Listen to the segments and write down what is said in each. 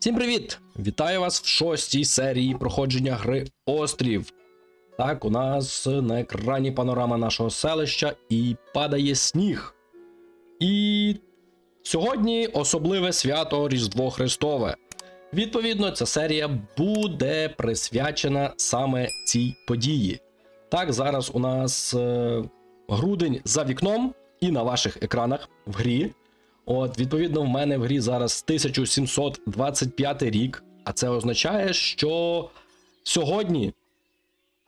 Всім привіт! Вітаю вас в шостій серії проходження гри Острів. Так, у нас на екрані панорама нашого селища і падає сніг. І сьогодні особливе свято Різдво Христове. Відповідно, ця серія буде присвячена саме цій події. Так, зараз у нас е, грудень за вікном і на ваших екранах в грі. От, відповідно, в мене в грі зараз 1725 рік, а це означає, що сьогодні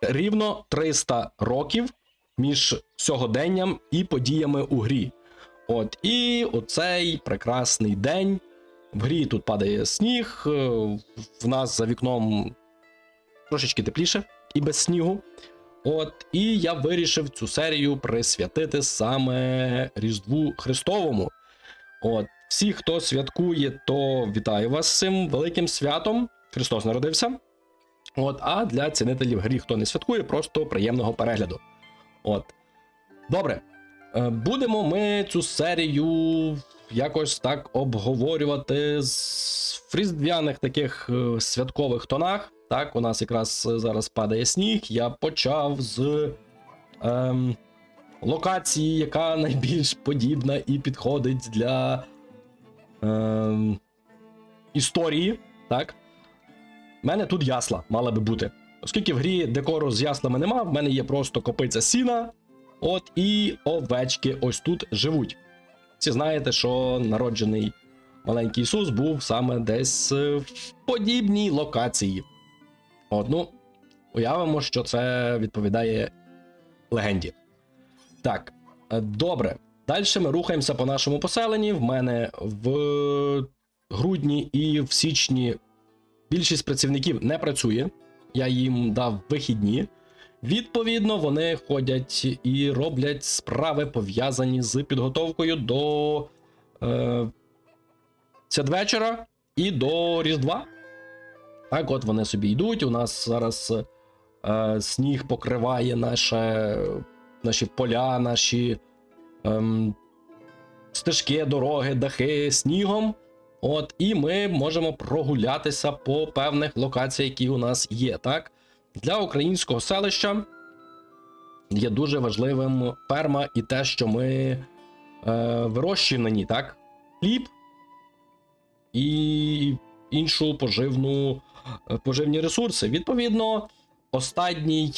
рівно 300 років між сьогоденням і подіями у грі. От, і оцей прекрасний день. В грі тут падає сніг, е, в нас за вікном трошечки тепліше і без снігу. От, і я вирішив цю серію присвятити саме Різдву Христовому. От, всі, хто святкує, то вітаю вас з цим великим святом. Христос народився. От, а для цінителів грі, хто не святкує, просто приємного перегляду. От. Добре. Е, Будемо ми цю серію якось так обговорювати з в різдвяних таких е, святкових тонах. Так, у нас якраз е, зараз падає сніг. Я почав з ем, локації, яка найбільш подібна і підходить для ем, історії. Так. У мене тут ясла мала би бути. Оскільки в грі декору з яслами нема, в мене є просто копиця сіна. От і овечки ось тут живуть. Всі знаєте, що народжений маленький Ісус був саме десь е, в подібній локації. От, ну, уявимо, що це відповідає легенді. Так, е, добре. Далі ми рухаємося по нашому поселенні. В мене в грудні і в січні більшість працівників не працює. Я їм дав вихідні. Відповідно, вони ходять і роблять справи пов'язані з підготовкою до е, святвечора і до Різдва. Так, от вони собі йдуть. У нас зараз е, сніг покриває наше, наші поля, наші ем, стежки, дороги, дахи снігом. От, і ми можемо прогулятися по певних локаціях, які у нас є. Так? Для українського селища є дуже важливим ферма і те, що ми е, вирощуємо на ній, так? Хліб і іншу поживну, е, поживні ресурси. Відповідно, останній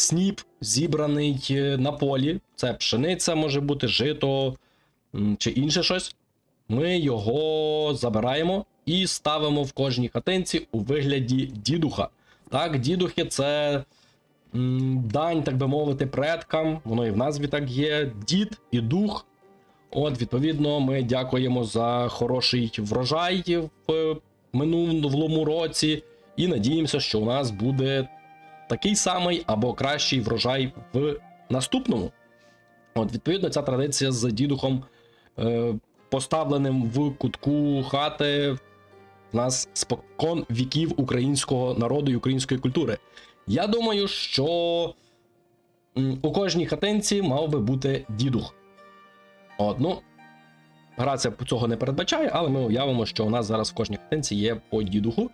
сніп зібраний е, на полі. Це пшениця може бути, жито чи інше щось. Ми його забираємо і ставимо в кожній хатинці у вигляді дідуха. Так, дідухи це дань, так би мовити, предкам. Воно і в назві так є. Дід і дух. От, відповідно, ми дякуємо за хороший врожай в минулому році. І надіємося, що у нас буде такий самий або кращий врожай в наступному. От, відповідно, ця традиція з дідухом. Е, Поставленим в кутку хати в нас спокон віків українського народу і української культури. Я думаю, що у кожній хатинці мав би бути дідух. От, ну, гра цього не передбачає, але ми уявимо, що у нас зараз в кожній хатинці є по дідуху.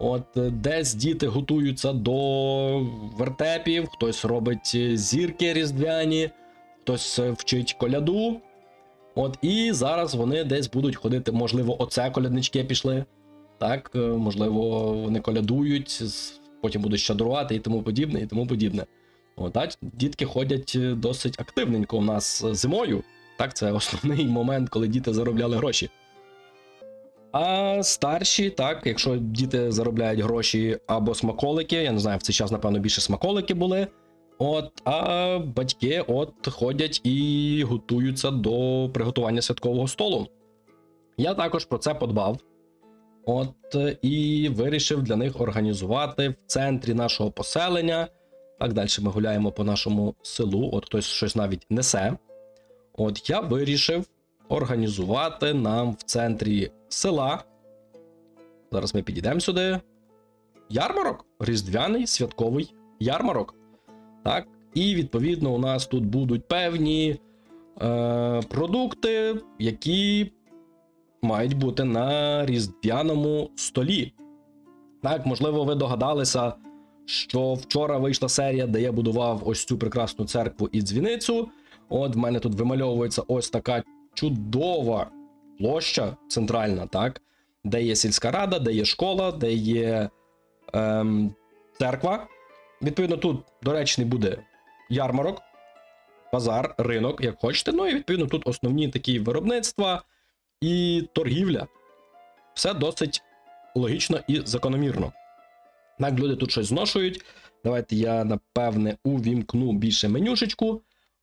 От, е, десь діти готуються до вертепів, хтось робить зірки різдвяні, хтось е, вчить коляду. От і зараз вони десь будуть ходити. Можливо, оце коляднички пішли. Так, е, можливо, вони колядують, потім будуть щедрувати і тому подібне, і тому подібне. От, так, дітки ходять е, досить активненько у нас е, зимою. Так, це основний момент, коли діти заробляли гроші. А старші, так, якщо діти заробляють гроші або смаколики, я не знаю, в цей час, напевно, більше смаколики були. От, а батьки от ходять і готуються до приготування святкового столу. Я також про це подбав. От і вирішив для них організувати в центрі нашого поселення. Так далі ми гуляємо по нашому селу, от хтось щось навіть несе. От я вирішив організувати нам в центрі села. Зараз ми підійдемо сюди. Ярмарок, різдвяний святковий ярмарок. Так, і відповідно у нас тут будуть певні е, продукти, які мають бути на різдвяному столі. Так, можливо, ви догадалися, що вчора вийшла серія, де я будував ось цю прекрасну церкву і дзвіницю. От в мене тут вимальовується ось така чудова площа центральна, так, де є сільська рада, де є школа, де є ем, церква. Відповідно, тут доречний буде ярмарок, базар, ринок, як хочете. Ну і відповідно тут основні такі виробництва і торгівля. Все досить логічно і закономірно. Так, люди тут щось зношують. Давайте я, напевне, увімкну більше менюшечку.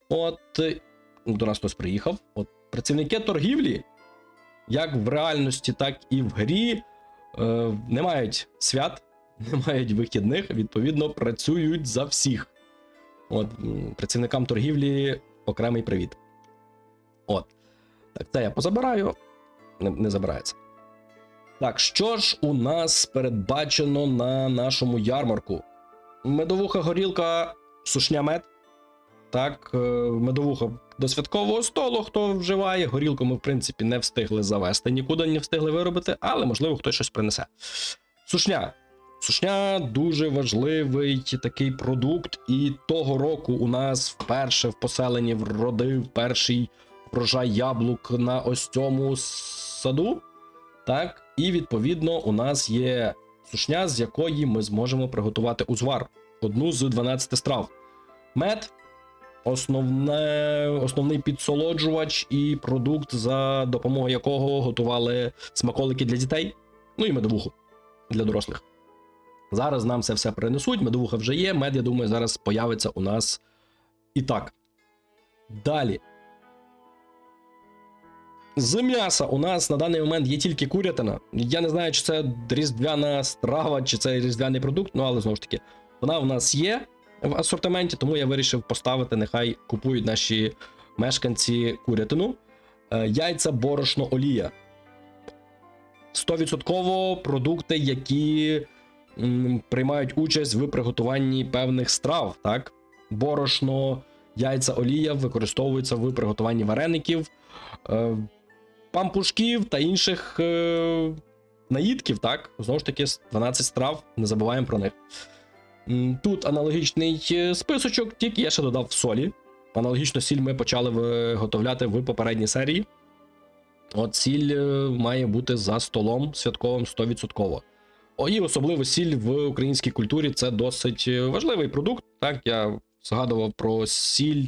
От е, до нас хтось приїхав. От працівники торгівлі, як в реальності, так і в грі, е, не мають свят, не мають вихідних, відповідно, працюють за всіх. От, працівникам торгівлі окремий привіт. От. Так, це я позабираю. Не, не забирається. Так, що ж у нас передбачено на нашому ярмарку? Медовуха горілка, сушня мед. Так, е, медовуха до святкового столу, хто вживає. Горілку ми, в принципі, не встигли завести, нікуди не встигли виробити, але можливо хтось щось принесе. Сушня. Сушня дуже важливий такий продукт, і того року у нас вперше в поселенні вродив перший врожай яблук на ось цьому саду. Так, і відповідно у нас є сушня, з якої ми зможемо приготувати узвар. Одну з 12 страв. Мед основне, основний підсолоджувач і продукт, за допомогою якого готували смаколики для дітей, ну і медовуху для дорослих. Зараз нам це все принесуть. Медовуха вже є. Мед, я думаю, зараз появиться у нас і так. Далі. З м'яса у нас на даний момент є тільки курятина. Я не знаю, чи це різдвяна страва, чи це різдвяний продукт, ну але знову ж таки, вона у нас є в асортименті, тому я вирішив поставити, нехай купують наші мешканці курятину. Е, Яйця, борошно, олія. 100% продукти, які м, приймають участь в приготуванні певних страв. Так? Борошно, яйця, олія використовуються в приготуванні вареників, е, пампушків та інших е, наїдків. Так? Знову ж таки, 12 страв, не забуваємо про них. Тут аналогічний е, списочок, тільки я ще додав в солі. Аналогічно сіль ми почали виготовляти в попередній серії. От сіль е, має бути за столом святковим 100%. О, І особливо сіль в українській культурі це досить е, важливий продукт. Так, я згадував про сіль,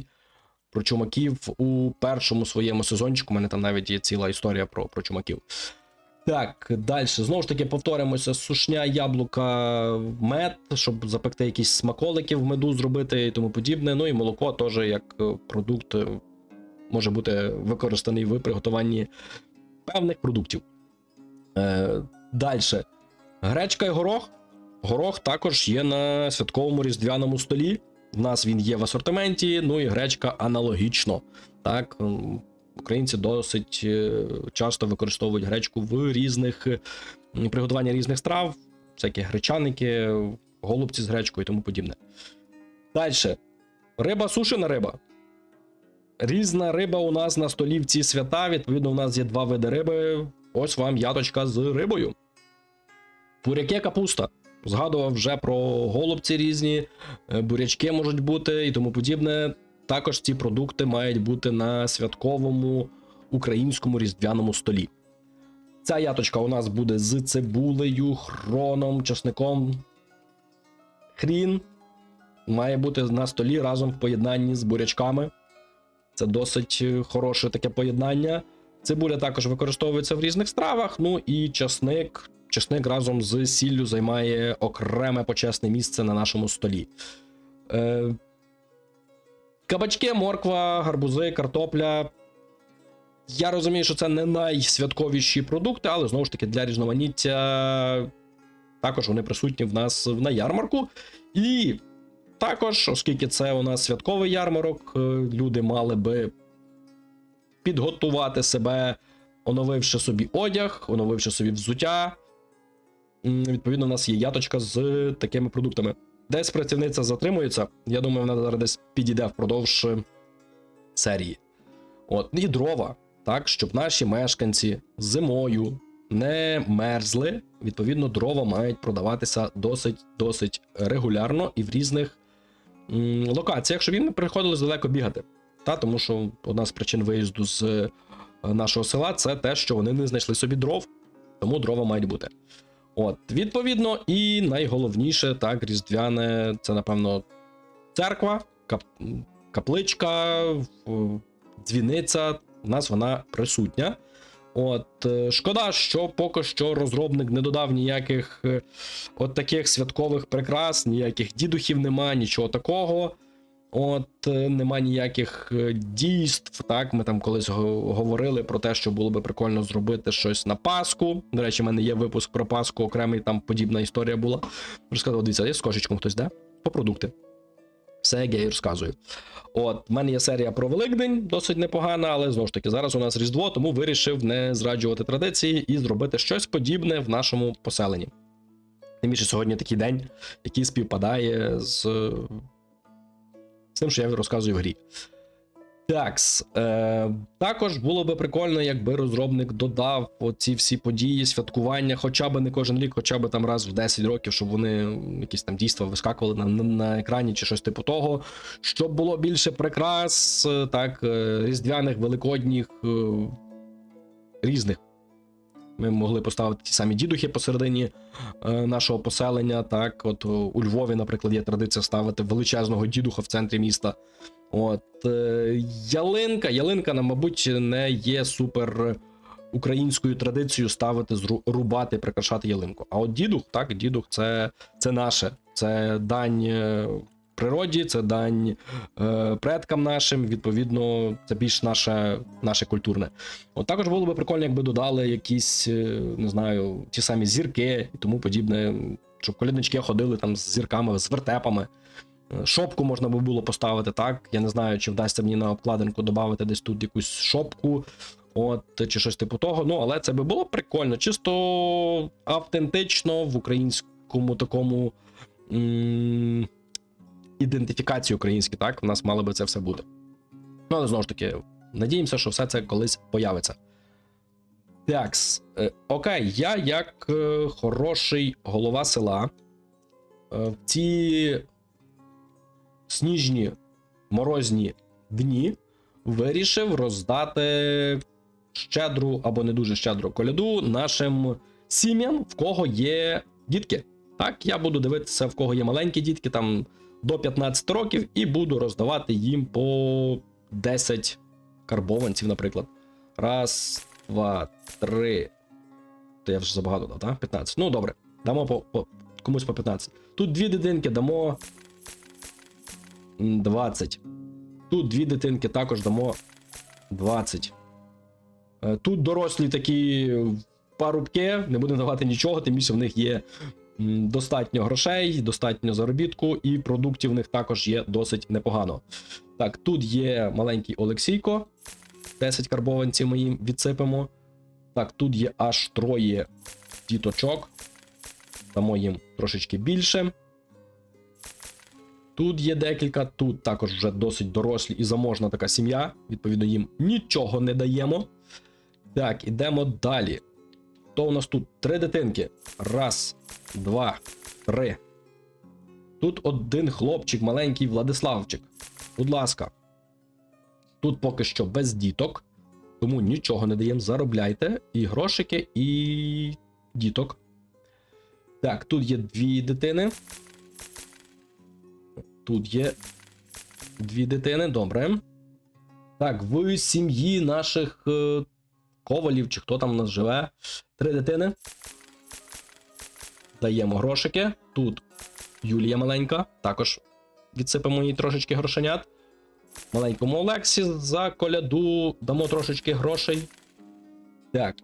про чумаків у першому своєму сезончику. У мене там навіть є ціла історія про, про чумаків. Так, далі. Знову ж таки, повторимося: сушня, яблука, мед, щоб запекти якісь смаколики в меду зробити і тому подібне. Ну і молоко теж як е, продукт е, може бути використаний в приготуванні певних продуктів. Е, далі. Гречка і горох. Горох також є на святковому різдвяному столі. В нас він є в асортименті, ну і гречка аналогічно. Так, українці досить е, часто використовують гречку в різних приготуванні різних страв, всякі гречаники, голубці з гречкою і тому подібне. Далі. Риба сушена риба. Різна риба у нас на столі в ці свята. Відповідно, у нас є два види риби. Ось вам яточка з рибою. Буряки капуста. Згадував вже про голубці різні, е, бурячки можуть бути і тому подібне. Також ці продукти мають бути на святковому українському різдвяному столі. Ця яточка у нас буде з цибулею, хроном, часником. Хрін має бути на столі разом в поєднанні з бурячками. Це досить е, хороше таке поєднання. Цибуля також використовується в різних стравах. Ну і часник. Часник разом з сіллю займає окреме почесне місце на нашому столі. Е, кабачки, морква, гарбузи, картопля. Я розумію, що це не найсвятковіші продукти, але знову ж таки для різноманіття також вони присутні в нас на ярмарку. І також, оскільки це у нас святковий ярмарок, е, люди мали би підготувати себе, оновивши собі одяг, оновивши собі взуття. Відповідно, у нас є яточка з такими продуктами. Десь працівниця затримується. Я думаю, вона зараз десь підійде впродовж е, серії. От, і дрова. так, щоб наші мешканці зимою не мерзли. Відповідно, дрова мають продаватися досить досить регулярно і в різних м, локаціях, щоб їм не приходилось далеко бігати. Та, тому що одна з причин виїзду з е, нашого села це те, що вони не знайшли собі дров, тому дрова мають бути. От, відповідно, і найголовніше, так, різдвяне, це, напевно, церква, кап, капличка, дзвіниця. У нас вона присутня. От, е, шкода, що поки що розробник не додав ніяких е, от таких святкових прикрас, ніяких дідухів нема, нічого такого. От, е, нема ніяких е, дійств. Так, ми там колись говорили про те, що було би прикольно зробити щось на Пасху. До речі, в мене є випуск про Пасху, окремий там подібна історія була. Розказував, дивіться, є з кошечком хтось, де? По продукти. Все, як я і розказую. От, в мене є серія про Великдень, досить непогана, але знову ж таки, зараз у нас Різдво, тому вирішив не зраджувати традиції і зробити щось подібне в нашому поселенні. Тим більше сьогодні такий день, який співпадає з, тим, що я розказую в грі. Такс. Е, також було би прикольно, якби розробник додав оці всі події, святкування, хоча б не кожен рік, хоча б там раз в 10 років, щоб вони якісь там дійства вискакували на, на, на екрані чи щось типу того, щоб було більше прикрас, е, так, е, різдвяних, великодніх, е, різних. Ми могли поставити ті самі дідухи посередині е, нашого поселення. Так, от у Львові, наприклад, є традиція ставити величезного дідуха в центрі міста. От е, ялинка. Ялинка, мабуть, не є супер українською традицією ставити, рубати, прикрашати ялинку. А от дідух, так, дідух це, це наше, це дань е, природі, це дань е, предкам нашим. Відповідно, це більш наше, наше культурне. От також було би прикольно, якби додали якісь, е, не знаю, ті самі зірки і тому подібне, щоб коляднички ходили там з зірками, з вертепами. Е, Шопку можна би було поставити, так. Я не знаю, чи вдасться мені на обкладинку додати десь тут якусь шопку, от, чи щось типу того. Ну, але це би було прикольно, чисто автентично в українському такому ідентифікації українській, так. У нас мало би це все бути. Ну, але знову ж таки, надіємося, що все це колись появиться. Такс. Е, окей, я як е, хороший голова села. е, В ці сніжні морозні дні вирішив роздати щедру або не дуже щедру коляду нашим сім'ям, в кого є дітки. Так, я буду дивитися, в кого є маленькі дітки, там до 15 років, і буду роздавати їм по 10 карбованців, наприклад. Раз, два, три. То я вже забагато дав, так? 15. Ну, добре. Дамо по, по комусь по 15. Тут дві дитинки дамо 20. Тут дві дитинки також дамо 20. Е, Тут дорослі такі парубки, не будемо давати нічого, тим більше в них є достатньо грошей, достатньо заробітку, і продуктів в них також є досить непогано. Так, тут є маленький Олексійко. 10 карбованців ми їм відсипемо. Так, тут є аж троє діточок. Дамо їм трошечки більше. Тут є декілька, тут також вже досить дорослі і заможна така сім'я. Відповідно, їм нічого не даємо. Так, ідемо далі. То у нас тут три дитинки. Раз, два, три. Тут один хлопчик, маленький Владиславчик. Будь ласка. Тут поки що без діток, тому нічого не даємо. Заробляйте і грошики, і діток. Так, тут є дві дитини. Тут є дві дитини, добре. Так, в сім'ї наших е, ковалів, чи хто там у нас живе. Три дитини. Даємо грошики. Тут Юлія маленька, також відсипемо їй трошечки грошенят. Маленькому Олексі за коляду дамо трошечки грошей. Так,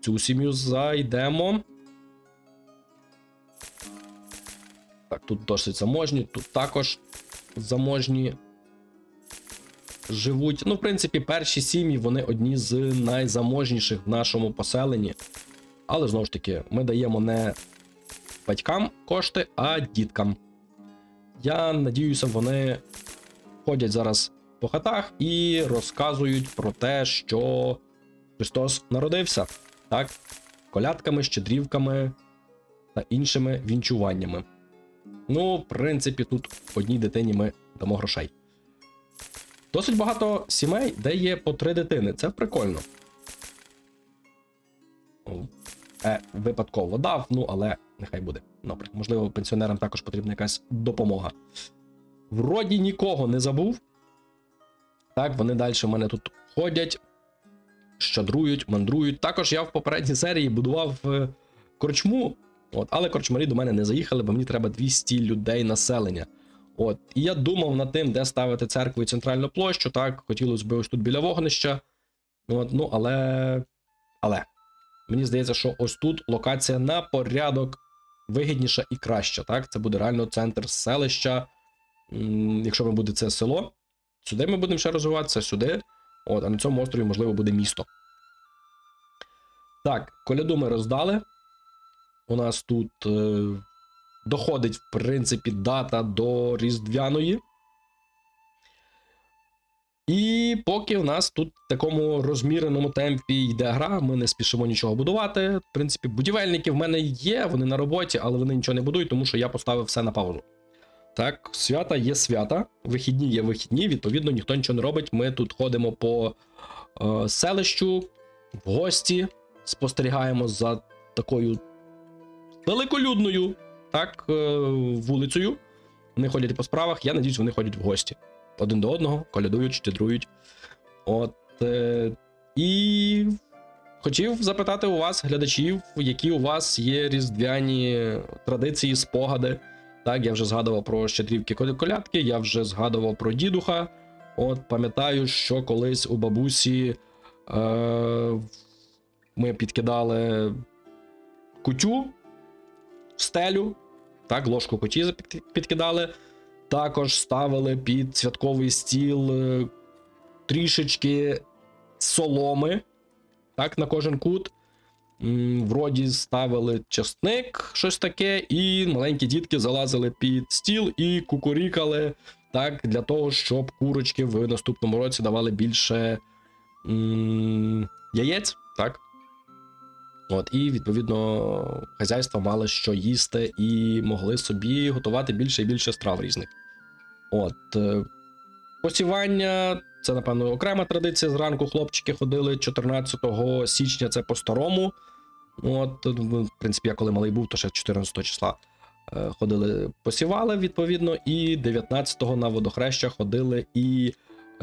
цю сім'ю зайдемо. Так, тут досить заможні, тут також заможні живуть. Ну, в принципі, перші сім'ї вони одні з найзаможніших в нашому поселенні. Але знову ж таки, ми даємо не батькам кошти, а діткам. Я надіюся, вони ходять зараз по хатах і розказують про те, що Христос народився, так? Колядками, щедрівками та іншими вінчуваннями. Ну, в принципі, тут одній дитині ми дамо грошей. Досить багато сімей, де є по три дитини. Це прикольно. Е, випадково дав, ну але нехай буде. Добре. Можливо, пенсіонерам також потрібна якась допомога. Вроді нікого не забув. Так, вони далі в мене тут ходять, щадрують, мандрують. Також я в попередній серії будував е, корчму, от, але корчмарі до мене не заїхали, бо мені треба 200 людей населення. От, і я думав над тим, де ставити церкву і центральну площу. Так, хотілося б ось тут біля вогнища. От, ну, але. Але. Мені здається, що ось тут локація на порядок вигідніша і краща. Так, це буде реально центр селища. Якщо ми буде це село, сюди ми будемо ще розвиватися, сюди. От, а на цьому острові, можливо, буде місто. Так, коляду ми роздали. У нас тут е, доходить, в принципі, дата до Різдвяної. І поки в нас тут в такому розміреному темпі йде гра, ми не спішимо нічого будувати. В принципі, будівельники в мене є, вони на роботі, але вони нічого не будують, тому що я поставив все на паузу. Так, свята є свята, вихідні є вихідні, відповідно, ніхто нічого не робить. Ми тут ходимо по е, селищу, в гості, спостерігаємо за такою великолюдною так, е, вулицею. Вони ходять по справах, я надіюсь, вони ходять в гості. Один до одного, колядують, щедрують. От. Е, і хотів запитати у вас, глядачів, які у вас є різдвяні традиції, спогади. Так, я вже згадував про щедрівки колядки, я вже згадував про дідуха. От пам'ятаю, що колись у бабусі е, ми підкидали кутю в стелю, так, ложку куті підкидали. Також ставили під святковий стіл е, трішечки соломи, так, на кожен кут. Вроді ставили часник, щось таке, і маленькі дітки залазили під стіл і кукурікали так, для того, щоб курочки в наступному році давали більше м, яєць, так. От, і відповідно хазяйства мали що їсти і могли собі готувати більше і більше страв різних. От. е, Посівання це, напевно, окрема традиція. Зранку хлопчики ходили 14 січня, це по-старому. От, в принципі, я коли малий був, то ще 14 числа е, ходили, посівали відповідно, і 19-го на водохреща ходили і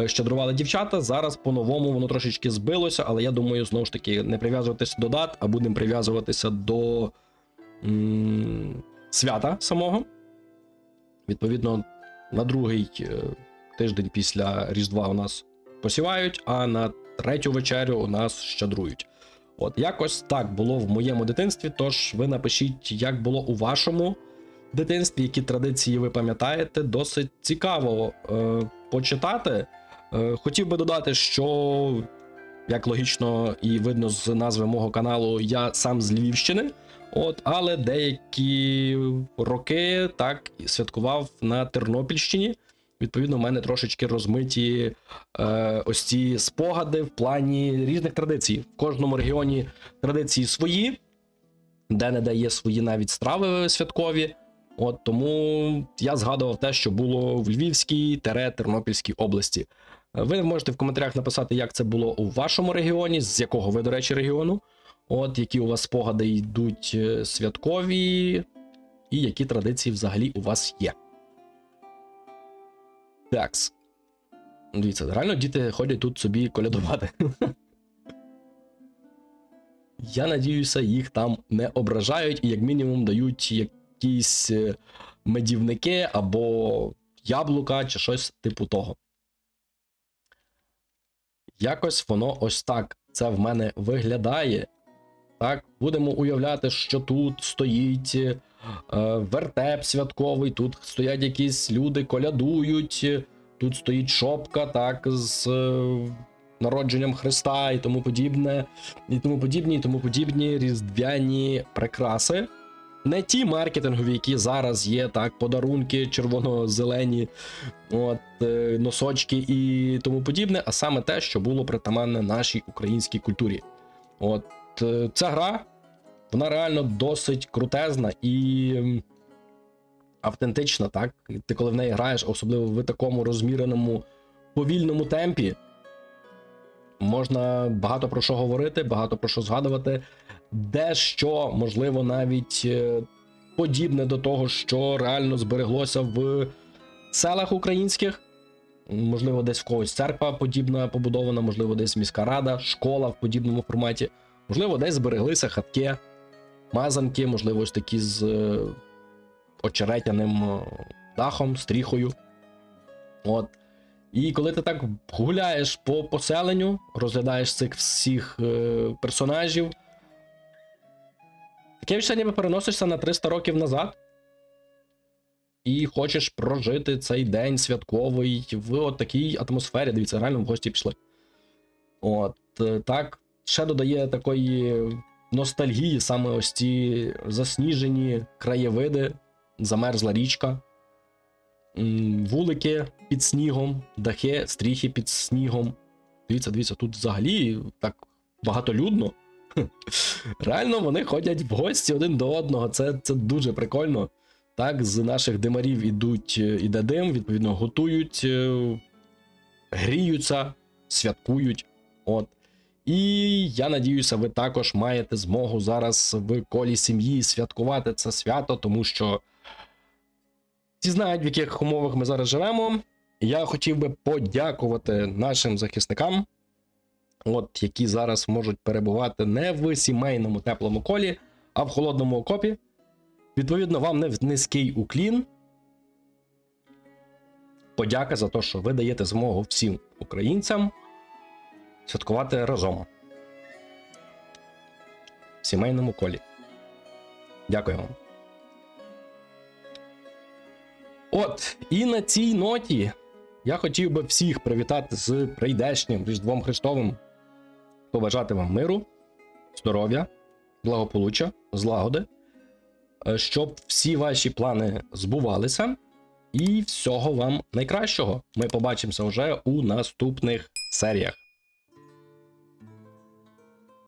щедрували дівчата. Зараз по-новому воно трошечки збилося, але я думаю, знову ж таки, не прив'язуватися до дат, а будемо прив'язуватися до м- свята самого. Відповідно, на другий е, тиждень після Різдва у нас посівають, а на третю вечерю у нас щедрують. От якось так було в моєму дитинстві. Тож ви напишіть, як було у вашому дитинстві, які традиції ви пам'ятаєте. Досить цікаво е, почитати. Е, хотів би додати, що, як логічно і видно з назви мого каналу, я сам з Львівщини. От, але деякі роки так святкував на Тернопільщині. Відповідно, в мене трошечки розмиті е, ось ці спогади в плані різних традицій. В кожному регіоні традиції свої, де не де є свої навіть страви святкові. От тому я згадував те, що було в Львівській тере Тернопільській області. Ви можете в коментарях написати, як це було у вашому регіоні, з якого ви, до речі, регіону. От які у вас спогади йдуть е, святкові, і які традиції взагалі у вас є. Такс. Дивіться, реально діти ходять тут собі колядувати. Я надіюся, їх там не ображають і, як мінімум, дають якісь е, медівники або яблука, чи щось типу того. Якось воно ось так це в мене виглядає. Так, будемо уявляти, що тут стоїть е, вертеп святковий, тут стоять якісь люди, колядують, тут стоїть шопка, так, з е, народженням Христа і тому подібне, і тому подібні, і тому подібні різдвяні прикраси. Не ті маркетингові, які зараз є, так, подарунки червоно-зелені, от, е, носочки і тому подібне, а саме те, що було притаманне нашій українській культурі. От е, ця гра, вона реально досить крутезна і автентична, так? Ти коли в неї граєш, особливо в такому розміреному повільному темпі, можна багато про що говорити, багато про що згадувати, дещо, можливо, навіть е, подібне до того, що реально збереглося в селах українських. Можливо, десь в когось церква подібна побудована, можливо, десь міська рада, школа в подібному форматі. Можливо, десь збереглися хатки, мазанки, можливо, ось такі з е, очеретяним е, дахом, стріхою. От. І коли ти так гуляєш по поселенню, розглядаєш цих всіх персонажів, таке відчуття ніби переносишся на 300 років назад. І хочеш прожити цей день святковий в от такій атмосфері. Дивіться, реально в гості пішли. От е, так, ще додає такої ностальгії, саме ось ці засніжені краєвиди, замерзла річка, вулики під снігом, дахи, стріхи під снігом. Дивіться, дивіться, тут взагалі так багатолюдно. Реально вони ходять в гості один до одного. Це, це дуже прикольно. Так, з наших димарів ідуть, е, іде дим, відповідно, готують, е, гріються, святкують. От. І я надіюся, ви також маєте змогу зараз в колі сім'ї святкувати це свято, тому що всі знають, в яких умовах ми зараз живемо. Я хотів би подякувати нашим захисникам, от, які зараз можуть перебувати не в сімейному теплому колі, а в холодному окопі. Відповідно, вам не- низький уклін. Подяка за те, що ви даєте змогу всім українцям святкувати разом. В сімейному колі. Дякую вам. От, і на цій ноті я хотів би всіх привітати з прийдешнім Різдвом Христовим. Побажати вам миру, здоров'я, благополуччя, злагоди е, щоб всі ваші плани збувалися, і всього вам найкращого. Ми побачимося вже у наступних серіях.